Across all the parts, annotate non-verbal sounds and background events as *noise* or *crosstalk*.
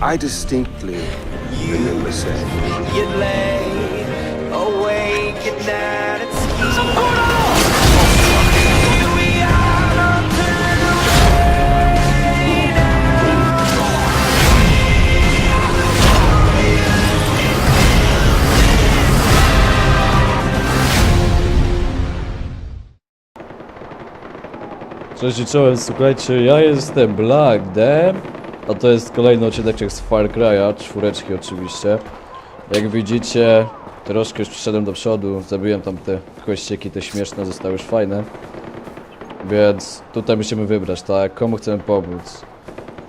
I distinctly remember saying, You lay awake at night and scheme. We are turn away now. Cześć i czołem, słuchajcie, ja jestem Black Dem, a to jest kolejny odcinek z Far Cry'a, czwóreczki oczywiście. Jak widzicie, troszkę już przyszedłem do przodu, zabiłem tam te kościeki, te śmieszne, zostały już fajne. Więc tutaj musimy wybrać, tak, komu chcemy pomóc.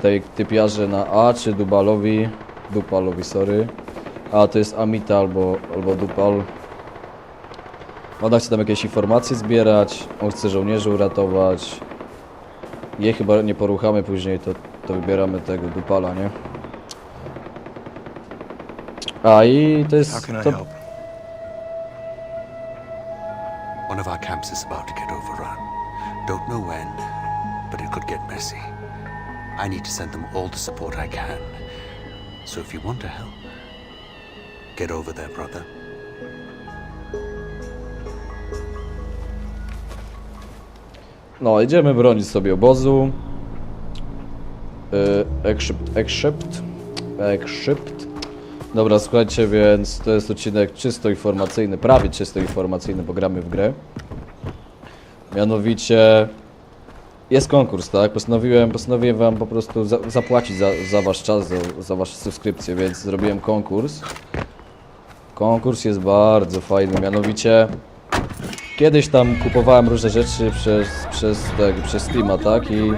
Tej typiarze na A, czy Dubalowi, Dupalowi, sorry. A, to jest Amita albo, albo Dupal. Ona chce tam jakieś informacje zbierać, on chce żołnierzy uratować. Je chyba nie poruchamy później, to, to wybieramy tego dupala, nie? A i to How jest. can I To, help? One of our camps is about to get overrun. Don't know when, but it could get messy. I need to send them all the support I can. So if you want to help, get over there, brother. no, idziemy bronić sobie obozu. Yy, Except, except, except. Dobra, słuchajcie, więc to jest odcinek czysto informacyjny, prawie czysto informacyjny, bo gramy w grę. Mianowicie jest konkurs, tak? Postanowiłem, postanowiłem wam po prostu za, zapłacić za, za wasz czas, za, za waszą subskrypcję, więc zrobiłem konkurs. Konkurs jest bardzo fajny, mianowicie kiedyś tam kupowałem różne rzeczy przez, przez, tak, przez Steama, tak? I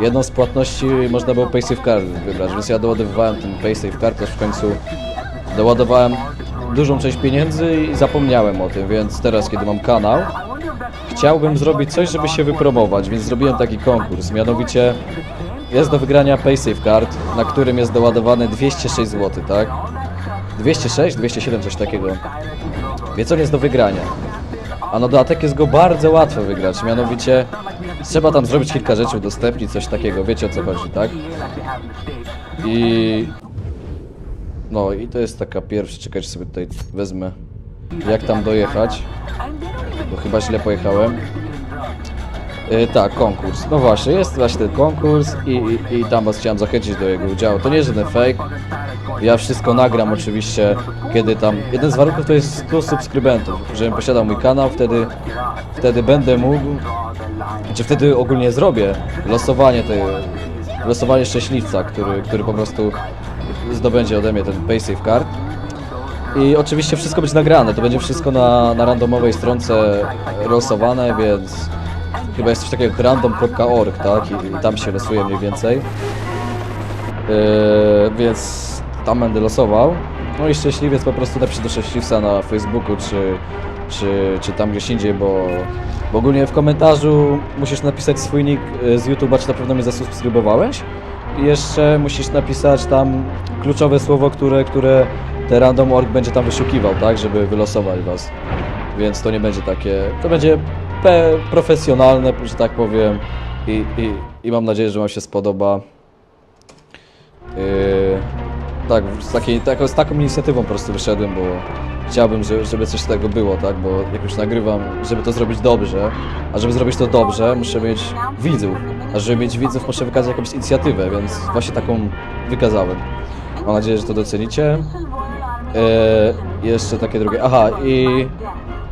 jedną z płatności można było PaySafe Card wybrać, więc ja doładowywałem ten PaySafe Card, aż w końcu doładowałem dużą część pieniędzy i zapomniałem o tym, więc teraz kiedy mam kanał, chciałbym zrobić coś, żeby się wypromować, więc zrobiłem taki konkurs, mianowicie jest do wygrania PaySafe Card, na którym jest doładowane 206 zł, tak? 206, 207, coś takiego. Więc on jest do wygrania. A na dodatek jest go bardzo łatwo wygrać, mianowicie trzeba tam zrobić kilka rzeczy, udostępnić coś takiego, wiecie o co chodzi, tak? I... No i to jest taka pierwsza, czekajcie sobie tutaj wezmę, jak tam dojechać, bo chyba źle pojechałem. Yy, tak, konkurs. No właśnie, jest właśnie ten konkurs i, i, i tam was chciałem zachęcić do jego udziału. To nie jest żaden fake. Ja wszystko nagram oczywiście, kiedy tam... Jeden z warunków to jest 100 subskrybentów, żebym posiadał mój kanał, wtedy, wtedy będę mógł... Czy wtedy ogólnie zrobię losowanie tej... Losowanie szczęśliwca, który, który po prostu zdobędzie ode mnie ten PaySafe Card. I oczywiście wszystko będzie nagrane, to będzie wszystko na, na randomowej stronce losowane, więc chyba jest coś takiego jak random.org, tak? I, I tam się losuje mniej więcej. Yy, więc tam będę losował. No i szczęśliwiec po prostu napisze do szczęśliwca na Facebooku czy, czy, czy tam gdzieś indziej, bo, bo ogólnie w komentarzu musisz napisać swój nick y, z YouTube'a, czy na pewno mnie zasubskrybowałeś. I jeszcze musisz napisać tam kluczowe słowo, które, które te random.org będzie tam wyszukiwał, tak, żeby wylosować was. Więc to nie będzie takie, to będzie profesjonalne, że tak powiem. I, i, I mam nadzieję, że wam się spodoba. Yy, tak, z, takiej, tak, z taką inicjatywą po prostu wyszedłem, bo chciałbym, żeby, coś z tego było, tak, bo jak już nagrywam, żeby to zrobić dobrze, a żeby zrobić to dobrze, muszę mieć widzów, a żeby mieć widzów, muszę wykazać jakąś inicjatywę, więc właśnie taką wykazałem. Mam nadzieję, że to docenicie. Yy, jeszcze takie drugie, aha, i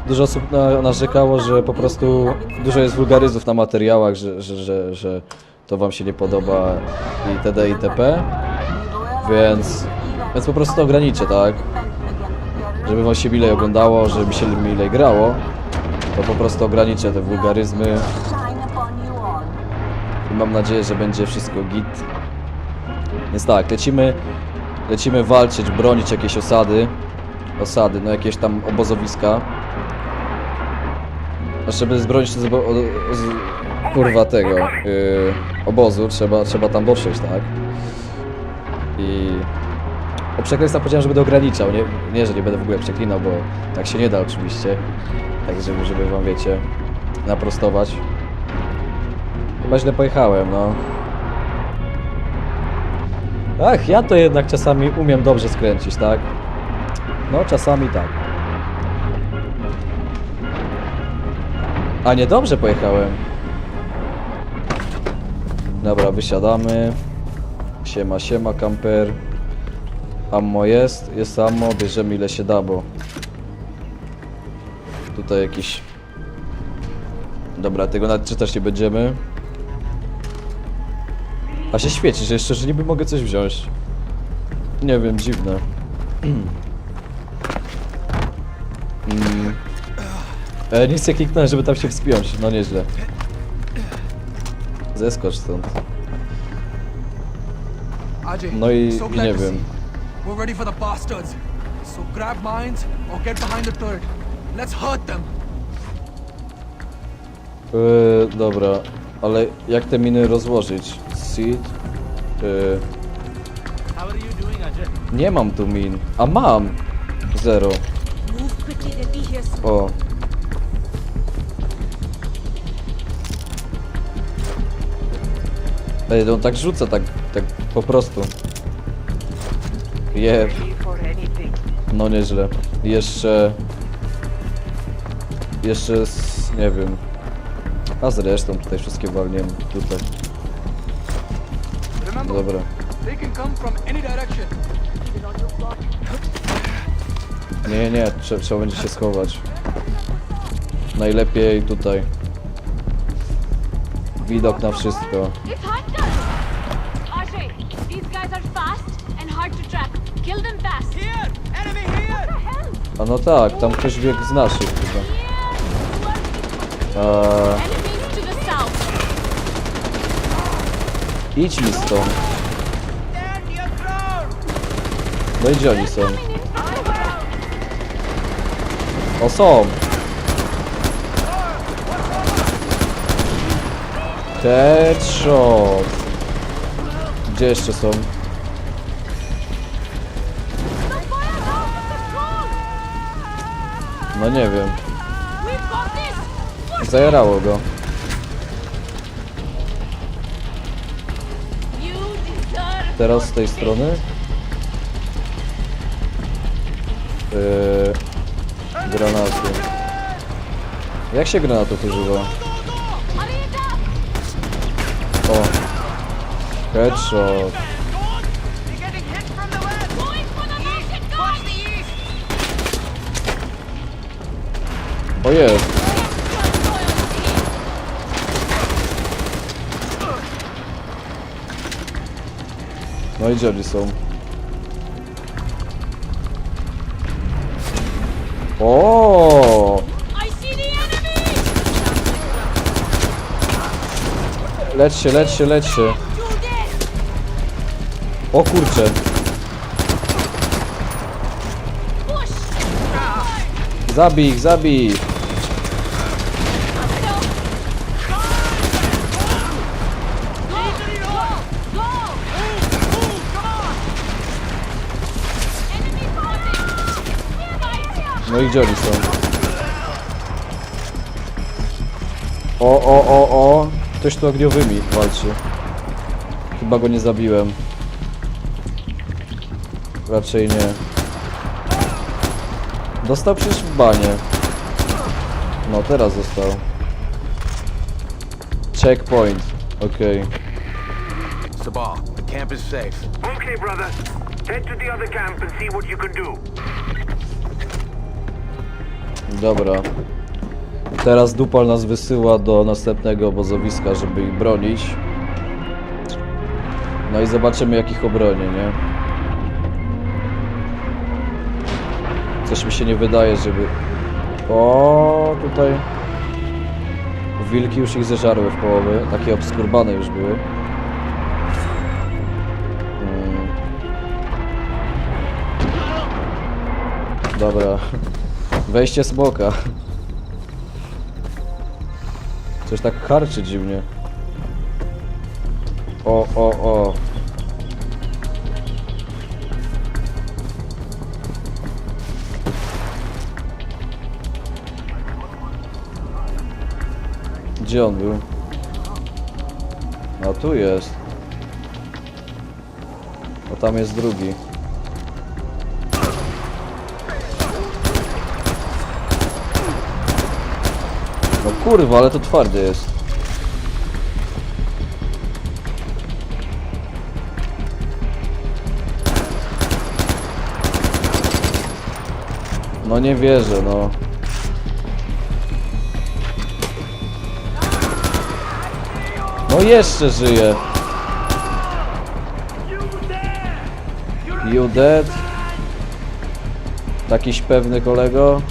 dużo osób na, narzekało, że po prostu dużo jest wulgaryzmów na materiałach, że, że, że, że to wam się nie podoba itd. itp. Więc, więc po prostu to ograniczę, tak? Żeby wam się milej oglądało, żeby się milej grało, to po prostu ograniczę te wulgaryzmy i mam nadzieję, że będzie wszystko git. Więc tak, lecimy, lecimy walczyć, bronić jakieś osady, osady, no jakieś tam obozowiska. A żeby zbronić z, obo- z kurwa tego yy, obozu, trzeba, trzeba tam dotrzeć, tak? I o przekleństwa powiedziałem, że będę ograniczał, nie, nie, że nie będę w ogóle przeklinał, bo tak się nie da oczywiście. Tak, żeby, żeby wam wiecie, naprostować. Chyba źle pojechałem, no. Ach, ja to jednak czasami umiem dobrze skręcić, tak? No, czasami tak. A nie dobrze pojechałem. Dobra, wysiadamy. Siema, siema, kamper. Ammo jest, jest ammo, bierzemy ile się da, bo... Tutaj jakiś... Dobra, tego nawet czytać nie będziemy. A się świeci, że jeszcze, że niby mogę coś wziąć. Nie wiem, dziwne. *clears throat* mm. E, nic nie kliknąłem, żeby tam się wspiąć, no nieźle. Zeskocz stąd. No i, i nie wiem. We're ready for the bastards. So grab mines or get behind the turret. Let's hurt them. Yy, dobra, ale jak te miny rozłożyć? Seed? Yy, How are you doing, Ajay? nie mam tu min. A mam! Zero. Move quickly, they'll be here soon. O. Ej, no tak rzuca, tak, tak po prostu. Je, no nieźle. Jeszcze... Jeszcze z, nie wiem. A zresztą tutaj wszystkie walniemy, tutaj. Remember, Dobra. Nie, nie, trzeba, trzeba będzie się schować. Najlepiej tutaj. Widok na wszystko. A no tak, tam ktoś biegł z naszych chyba. Eee, idź mi stąd. No i oni są? O, są! Headshot! Gdzie jeszcze są? No nie wiem. Zajarało go. Teraz z tej strony. Yy, granaty. Jak się granatów używa? O. Headshot. O jest. No i gdzie oni są? O! Lecz się, lecz się, lecz się. O kurczę. Zabij ich, zabij ich. No i gdzie oni są? O, o, o, o! Ktoś tu ogniowymi walczy. Chyba go nie zabiłem. Raczej nie. Dostał przecież w banie. No teraz został. Checkpoint. Okej. Sabah, the camp is safe. Okay, brother. Head to the other camp and see what you can do. Dobra. Teraz Dupal nas wysyła do następnego obozowiska, żeby ich bronić. No i zobaczymy jak ich obronię, nie? Coś mi się nie wydaje, żeby... O, tutaj... Wilki już ich zeżarły w połowie. Takie obskurbane już były. Mm. Dobra. *laughs* Wejście smoka. Coś tak harczy dziwnie. O, o, o. Gdzie on był? A tu jest. tam jest drugi. Kurwa, ale to twardy jest. No nie wierzę, no. No jeszcze żyje. You dead? Takiś pewny kolego?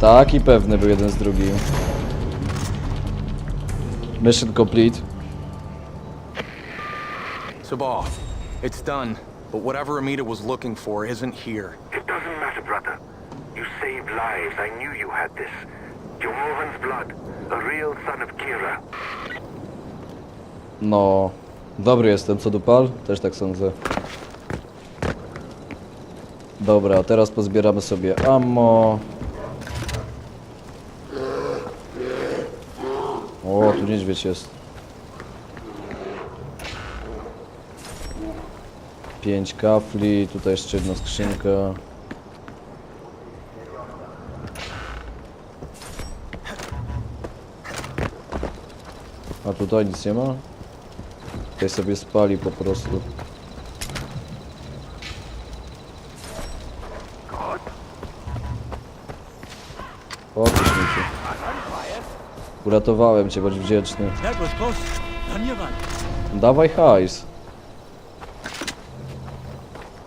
Taki pewny był jeden z drugim. Mission complete. Sabal, it's done. But whatever Amita was looking for isn't here. It doesn't matter, brother. You saved lives. I knew you had this. Jehovah's blood. A real son of Kira. No, dobry jestem, co dupal? Też tak sądzę. Dobra, teraz pozbieramy sobie ammo. O, tu niedźwiedź jest. Pięć kafli, tutaj jeszcze jedna skrzynka. A tutaj nic nie ma? Tutaj sobie spali po prostu. O, ty śmieciu. Uratowałem cię, bądź wdzięczny. Dawaj hajs.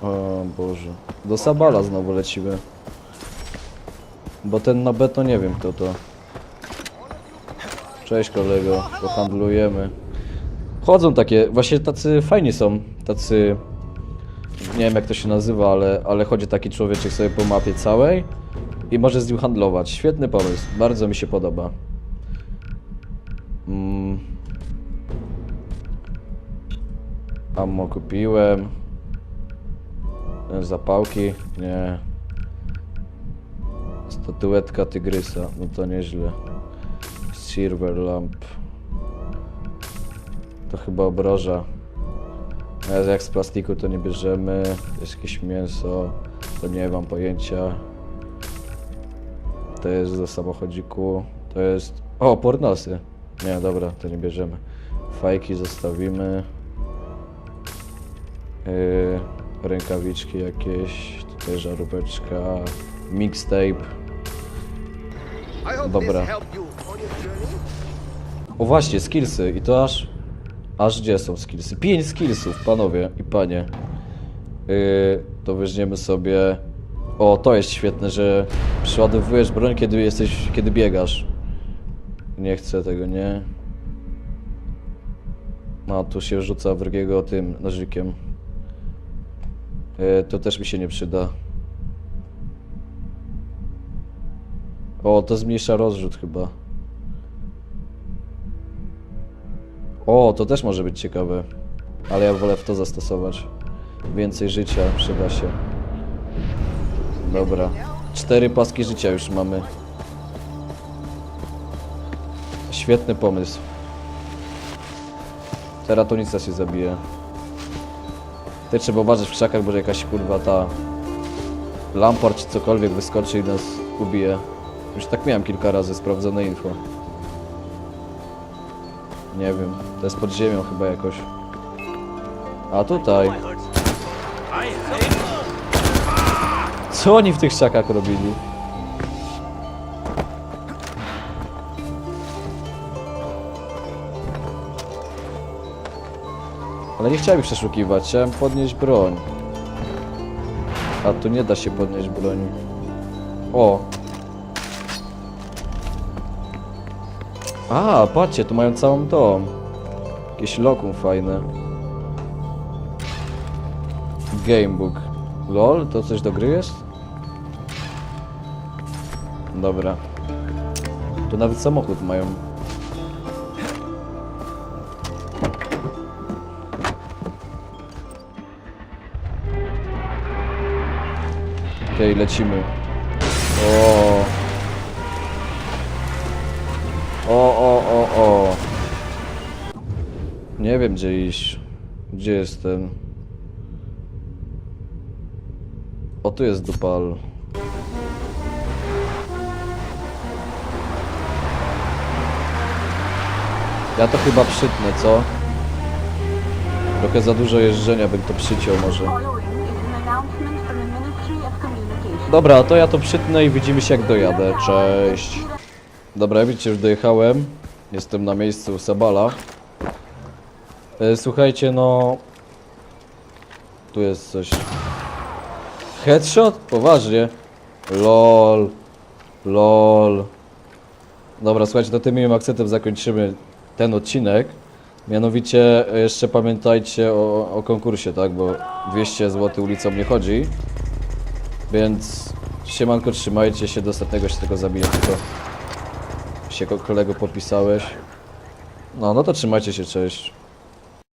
O Boże. Do Sabala znowu lecimy. Bo ten na beto nie wiem kto to. Cześć kolego, pohandlujemy. Chodzą takie, właśnie tacy fajni są, tacy... Nie wiem jak to się nazywa, ale, ale chodzi taki człowieczek sobie po mapie całej i może z nim handlować. Świetny pomysł, bardzo mi się podoba. Mm. Ammo kupiłem. Zapałki? Nie. Statuetka tygrysa, no to nieźle. Silver lamp. To chyba obroża. A jak z plastiku to nie bierzemy. Jest jakieś mięso. To nie mam pojęcia. To jest do samochodziku. To jest... O, pornosy. Nie, dobra, to nie bierzemy. Fajki zostawimy. Yy, rękawiczki jakieś. Tutaj żaróweczka. Mixtape. Dobra. O właśnie, skillsy. I to aż... Aż gdzie są skillsy? Pięć skillsów, panowie i panie. Yy, to weźmiemy sobie... O, to jest świetne, że przeładowujesz broń, kiedy jesteś... kiedy biegasz. Nie chcę tego, nie. No, tu się rzuca wrogiego tym nożykiem. Yy, to też mi się nie przyda. O, to zmniejsza rozrzut chyba. O, to też może być ciekawe. Ale ja wolę w to zastosować. Więcej życia przyda się. Dobra. Cztery paski życia już mamy. Świetny pomysł. Teratonica się zabije. Tutaj trzeba uważać w krzakach, bo że jakaś kurwa ta... Lampart czy cokolwiek wyskoczy i nas ubije. Już tak miałem kilka razy, sprawdzone info. Nie wiem, to jest pod ziemią chyba jakoś. A tutaj. Co oni w tych krzakach robili? Ale nie chciałem ich przeszukiwać, chciałem podnieść broń. A tu nie da się podnieść broni. O! A, patrzcie, tu mają całą tą. Jakieś lokum fajne. Gamebook. LOL, to coś do gry jest? Dobra. Tu nawet samochód mają. Okej, lecimy. O. O, o, o, o. Nie wiem gdzie iść. Gdzie jestem? O, tu jest dupal. Ja to chyba przytnę, co? Trochę za dużo jeżdżenia bym to przyciął może. Dobra, to ja to przytnę i widzimy się jak dojadę. Cześć. Dobra, widzicie, już dojechałem. Jestem na miejscu Sabala. E, słuchajcie, no... Tu jest coś. Headshot? Poważnie? LOL. LOL. Dobra, słuchajcie, to tym miłym akcentem zakończymy ten odcinek. Mianowicie e, jeszcze pamiętajcie o, o konkursie, tak? Bo 200 zł ulicą nie chodzi. Więc siemanko, trzymajcie się, do ostatniego się tego zabiję, tylko się ko- kolego popisałeś. No, no to trzymajcie się, cześć.